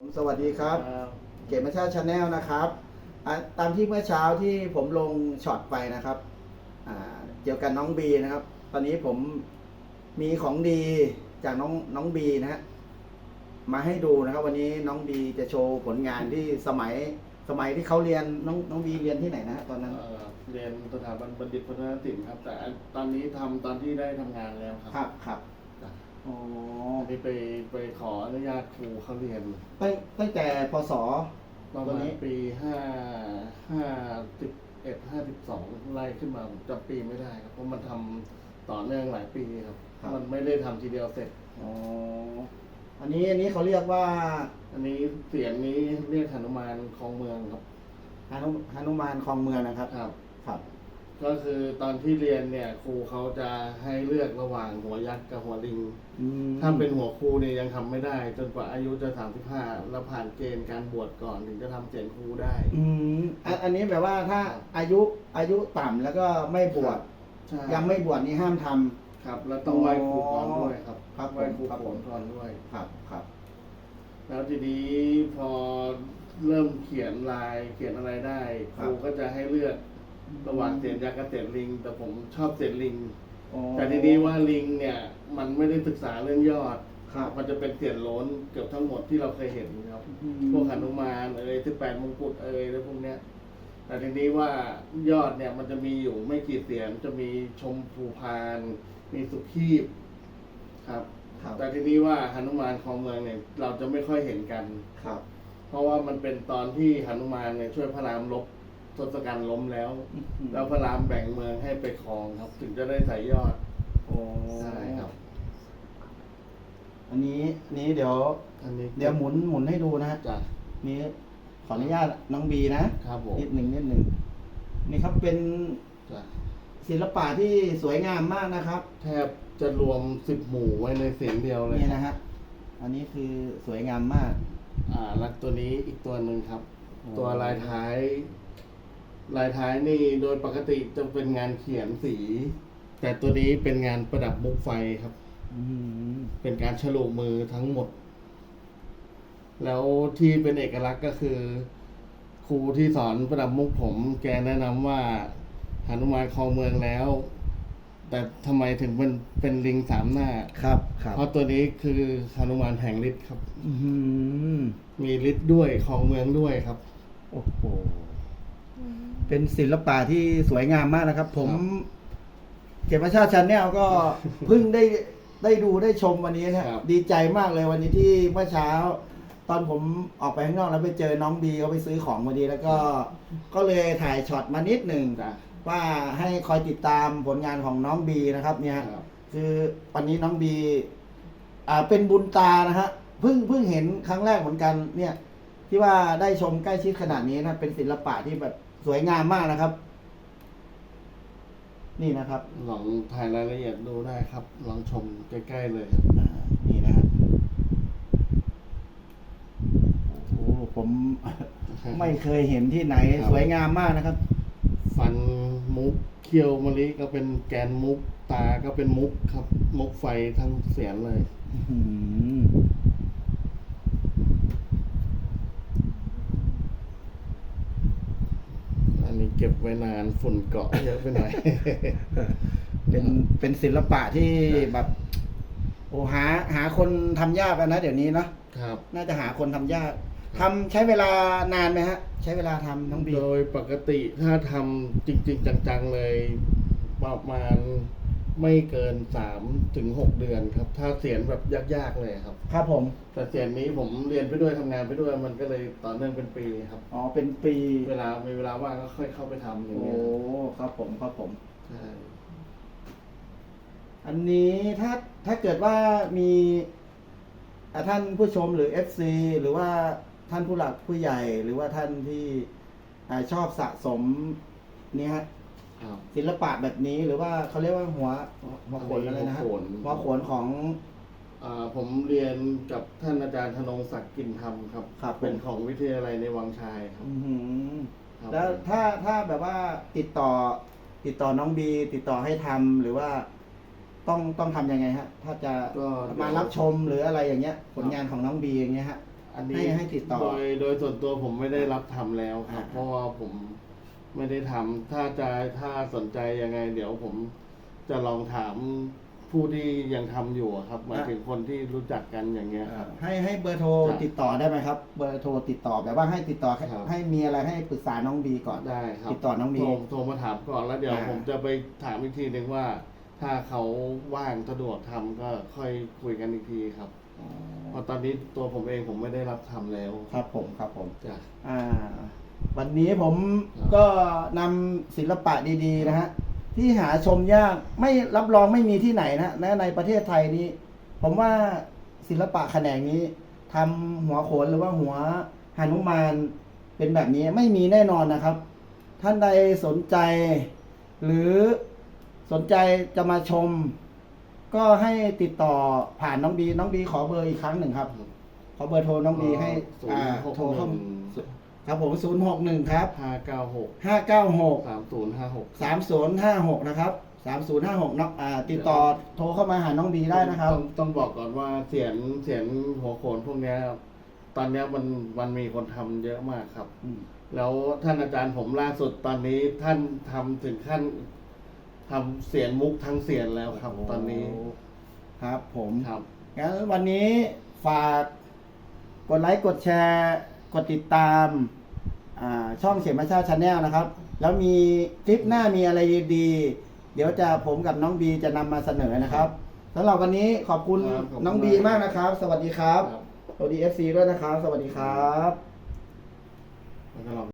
ผมสวัสดีครับ เกตมาชาชาแนลนะครับอะตามที่เมื่อเช้าที่ผมลงช็อตไปนะครับอ่าเกี่ยวกับน้องบีนะครับ ตอนนี้ผมมีของดีจากน้องน้องบีนะฮะมาให้ดูนะครับ วันนี้น้องบีจะโชว์ผลงานที่สมัยสมัยที่เขาเรียนน้องน้องบีเรียนที่ไหนนะฮะตอนนั้นเอ่อเรียนสถาบันบัณฑิตพัฒนศิลป์ครับ แต่อันตอนนี้ทำตอนที่ได้ทำงานแล้วครับครับครับจ้ะอ๋ออั นนี้ไปไปขออนุญาตครูเขาเรียนตั้งตั้งแต่พศ ประวันมาณนี้ ปีห้าห้าสิบเอ็ดห้าสิบสองไล่ขึ้นมาผมจำปีไม่ได้ครับ เพราะมันทำต่อเนื่องหลายปีครับ มันไม่ได้ทำทีเดียวเสร็จ อ๋ออันนี้อันนี้เขาเรียกว่าอันนี้เสียงนี้เรียกหนุมานคลองเมืองครับ ฮานุฮานุมานคลองเมืองนะครับ ครับ ครับ ก็คือตอนที่เรียนเนี่ยครูเขาจะให้เลือกระหว่างหัวยักษ์กับหัวลิง อืมถ้าเป็นหัวครูเนี่ยยังทำไม่ได้ จนกว่าอายุจะสามสิบห้าแล้วผ่านเกณฑ์การบวชก่อนถึงจะทำเสียงครูได้ อืมอันอันนี้แบบว่าถ้าครับอายุอายุต่ำแล้วก็ไม่บวชใช่ยังไม่บวชนี่ห้ามทำ ครับ แล้วต้องไหว้ครูก่อนด้วยครับครับไหว้ครูครับผมก่อนด้วย ครับครับ แล้วทีนี้พอเริ่มเขียนลายเขียนอะไรได้ครูก็จะให้เลือก ระหว่างเสียนยักษ์กับเสียนลิง แต่ผมชอบเสียนลิง อ๋อแต่ทีนี้ว่าลิงเนี่ย มันไม่ได้ศึกษาเรื่องยอด ครับมันจะเป็นเสียนโล้นเกือบทั้งหมดที่เราเคยเห็นครับ อืมพวกหนุมานเอ่ยที่แปดมงกุฎเอ่ยแล้วพวกเนี้ย แต่ทีนี้ว่ายอดเนี่ยมันจะมีอยู่ไม่กี่เสียงจะมีชมพูพาน มีสุขีบครับ ครับแต่ทีนี้ว่าหนุมานของเมืองเนี่ยเราจะไม่ค่อยเห็นกัน ครับ เพราะว่ามันเป็นตอนที่หนุมานเนี่ยช่วยพระรามลบ ทศกัณฐ์ล้มแล้ว แล้วพระรามแบ่งเมืองให้ไปครองครับ ถึงจะได้ใส่ยอดโอ้ใช่ครับ อันนี้อันนี้เดี๋ยว อันนี้เดี๋ยวหมุนหมุนให้ดูนะฮะจ้ะนี่ขออนุญาตน้องบีนะครับผมนิดหนึ่งนิดหนึ่งนี่ครับเป็นจ้ะศิลปะที่สวยงามมากนะครับ แทบจะรวมสิบหมู่ไว้ในเสียงเดียวเลยนี่นะฮะอันนี้คือสวยงามมาก อ่าแล้วตัวนี้อีกตัวหนึ่งครับโอ้ตัวลายท้าย ลายท้ายนี่โดยปกติจะเป็นงานเขียนสี แต่ตัวนี้เป็นงานประดับมุกไฟครับ อืมเป็นการฉลุมือทั้งหมด แล้วที่เป็นเอกลักษณ์ก็คือ ครูที่สอนประดับมุกผม แกแนะนำว่าหนุมานคลองเมืองแล้ว แต่ทำไมถึงเป็นเป็นลิงสามหน้า ครับครับเพราะตัวนี้คือหนุมานแห่งฤทธิ์ครับ อืมมีฤทธิ์ด้วยคลองเมืองด้วยครับ โอ้โห เป็นศิลปะที่สวยงามมากนะครับ ผมครับเก็บประชาชันแนลก็เพิ่งได้ได้ดูได้ชมวันนี้นะครับ ดีใจมากเลยวันนี้ที่เมื่อเช้า ตอนผมออกไปข้างนอกแล้วไปเจอน้องบีเขาไปซื้อของพอดีแล้วก็ ก็เลยถ่ายช็อตมานิดหนึ่งจ้ะว่าให้คอยติดตามผลงานของน้องบีนะครับ เนี่ย ครับ คือวันนี้น้องบี อ่าเป็นบุญตานะฮะเพิ่งเพิ่งเห็นครั้งแรกเหมือนกัน เนี่ย ที่ว่าได้ชมใกล้ชิดขนาดนี้นะเป็นศิลปะที่แบบ สวยงามมากนะครับ นี่นะครับ ลองถ่ายรายละเอียดดูได้ครับ ลองชมใกล้ๆเลยครับอ่านี่นะฮะโอ้โหผม ไม่เคยเห็นที่ไหน ครับ สวยงามมากนะครับ ฟันมุกเคี้ยวมะลิก็เป็นแกนมุกตาก็เป็นมุกครับ มุกไฟทั้งเสียงเลย อื้อหือ อันนี้ เก็บไว้นานฝุ่นเกาะเยอะไปหน่อย เป็นเป็นศิลปะที่แบบโอ้หาหาคนทำยากอะนะ เดี๋ยวนี้เนอะครับ น่าจะหาคนทำยากทำใช้เวลานานไหมฮะ ใช้เวลาทำน้องบีโดยปกติถ้าทำจริง ๆ จังๆเลยประมาณ ไม่เกินสามถึงหกเดือนครับ ถ้าเสียงแบบยากๆเลยครับ ครับผม แต่เสียงนี้ผมเรียนไปด้วยทำงานไปด้วยมันก็เลยต่อเนื่องเป็นปีครับ อ๋อ เป็นปีเวลามีเวลาว่างก็ค่อยเข้าไปทำอย่างโอ้เงี้ยครับผมครับผม ใช่อันนี้ถ้าถ้าเกิดว่ามีอะท่านผู้ชมหรือ FC หรือว่าท่านผู้หลักผู้ใหญ่หรือว่าท่านที่อ่าชอบสะสมเนี่ยฮะ ครับศิลปะแบบนี้หรือว่าเขาเรียกว่าหัวหัวโขนอะไรนะฮะหัวโขน หัวโขนของ อ่าผมเรียนกับท่านอาจารย์ธนงศักดิ์กินธรรมครับ ครับ เป็นของวิทยาลัยในวังชายครับอื้อหือครับแล้วถ้าถ้าแบบว่าติดต่อ ติดต่อน้องบี ติดต่อให้ทำหรือว่า ต้องต้องทำยังไงฮะ ถ้าจะก็มารับชมหรืออะไรอย่างเงี้ย ผลงานของน้องบีอย่างเงี้ยฮะ อันนี้ให้ให้ติดต่อโดยโดยส่วนตัวผมไม่ได้รับทำแล้วครับ อ่า เพราะว่าผม ไม่ได้ทำถ้าจะถ้าสนใจยังไง เดี๋ยวผมจะลองถามผู้ที่ยังทำอยู่อะครับหมายถึงคนที่รู้จักกันอย่างเงี้ยครับ ให้ให้เบอร์โทรครับติดต่อได้ไหมครับ เบอร์โทรติดต่อแบบว่าให้ติดต่อให้ครับ ให้มีอะไรให้ปรึกษาน้องบีก่อน ได้ครับติดต่อน้องบีโทรโทรมาถามก่อนแล้วเดี๋ยวอ่า ผมจะไปถามอีกทีหนึ่งว่า ถ้าเขาว่างสะดวกทำก็ค่อยคุยกันอีกทีครับ เพราะตอนนี้ตัวผมเองผมไม่ได้รับทำแล้วครับผมครับผม จ้ะ อ่า วันนี้ผมครับก็นำศิลปะดีๆ นะฮะ ที่หาชมยากไม่รับรองไม่มีที่ไหนนะนะในประเทศไทยนี้ ผมว่าศิลปะแขนงนี้ทำหัวโขนหรือว่าหัวหนุมานเป็นแบบนี้ไม่มีแน่นอนนะครับ ท่านใดสนใจ หรือสนใจจะมาชม ก็ให้ติดต่อผ่านน้องบี น้องบีขอเบอร์อีกครั้งหนึ่งครับ ขอเบอร์โทรน้องบีให้ศูนอ่าย์หกโทรหเข้านึ่ง ครับผมศูนย์หกหนึ่งครับห้าเก้าหกห้าเก้าหกสามศูนย์ห้าหกสามศูนย์ห้าหกนะครับสามศูนย์ห้าหกน้องอ่าติดต่อโทรเข้ามาหาน้องบีได้นะครับ ต้องต้องบอกก่อนว่าเสียงเสียงหัวโขนพวกเนี้ยตอนเนี้ยมันมันมีคนทำเยอะมากครับอืมแล้วท่านอาจารย์ผมล่าสุดตอนนี้ท่านทำถึงขั้นทำเสียงมุกทั้งเสียงแล้วครับ ตอนนี้ครับผมครับ งั้นวันนี้ฝากกดไลค์กดแชร์ กดติดตามอ่า ช่องเขียนมาชาชาแนลนะครับ แล้วมีคลิปหน้ามีอะไรดีๆเดี๋ยวจะผมกับน้องบีจะนำมาเสนอนะครับสำหรับวันนี้ขอบคุณครับขอบคุณน้องบีมากนะครับ สวัสดีครับครับ สวัสดีเอฟซีด้วยนะครับ สวัสดีครับ แล้วก็ลอง